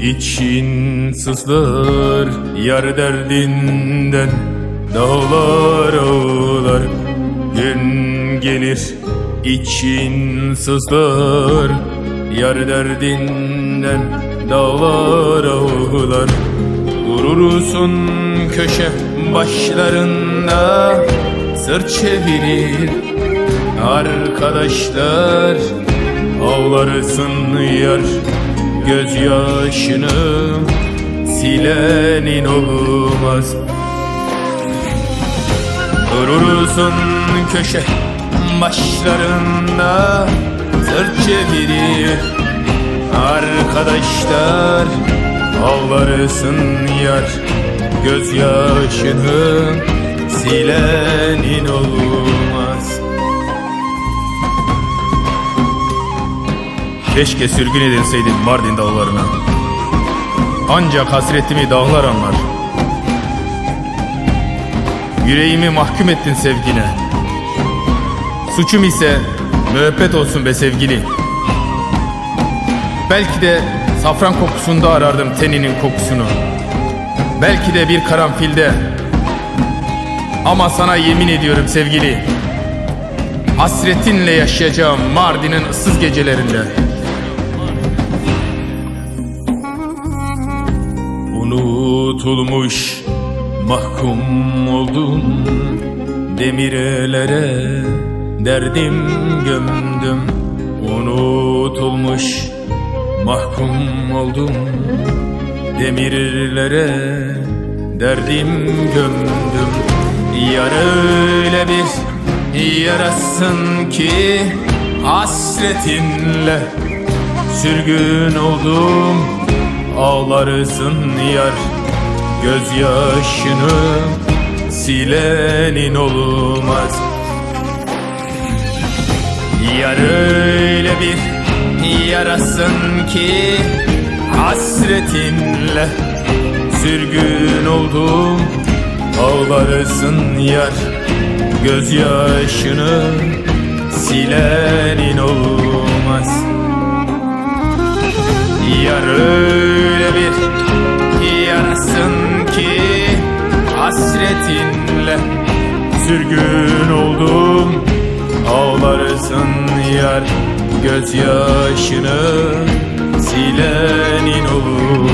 İçin sızlar yar derdinden Dağlar ağlar gün gelir. İçin sızlar yar derdinden Dağlar ağlar. Durursun köşe başlarında Sırt çevirir arkadaşlar. Ağlarsın yar gözyaşını Silenin olmaz. Durursun köşe başlarında Sırt çevirir arkadaşlar Ağlarsın yar gözyaşını Silenin olmaz Keşke sürgün edilseydim Mardin dağlarına. Ancak hasretimi dağlar anlar. Yüreğimi mahkum ettin sevgine. Suçum ise müebbet olsun be sevgili. Belki de safran kokusunda arardım teninin kokusunu. Belki de bir karanfilde. Ama sana yemin ediyorum sevgili. Hasretinle yaşayacağım Mardin'in ıssız gecelerinde Unutulmuş mahkum oldum Demirlere derdim gömdüm. Unutulmuş mahkum oldum Demirlere derdim gömdüm. Yar öyle bir yarasın ki Hasretinle sürgün oldum Ağlarsın yar. Gözyaşını Silenin olmaz. Yar öyle bir yarasın ki Hasretinle sürgün oldum. Ağlarsın yar. Gözyaşını Silenin olmaz. Yar Hasretinle sürgün oldum. Ağlarsın yar gözyaşını Silenin olur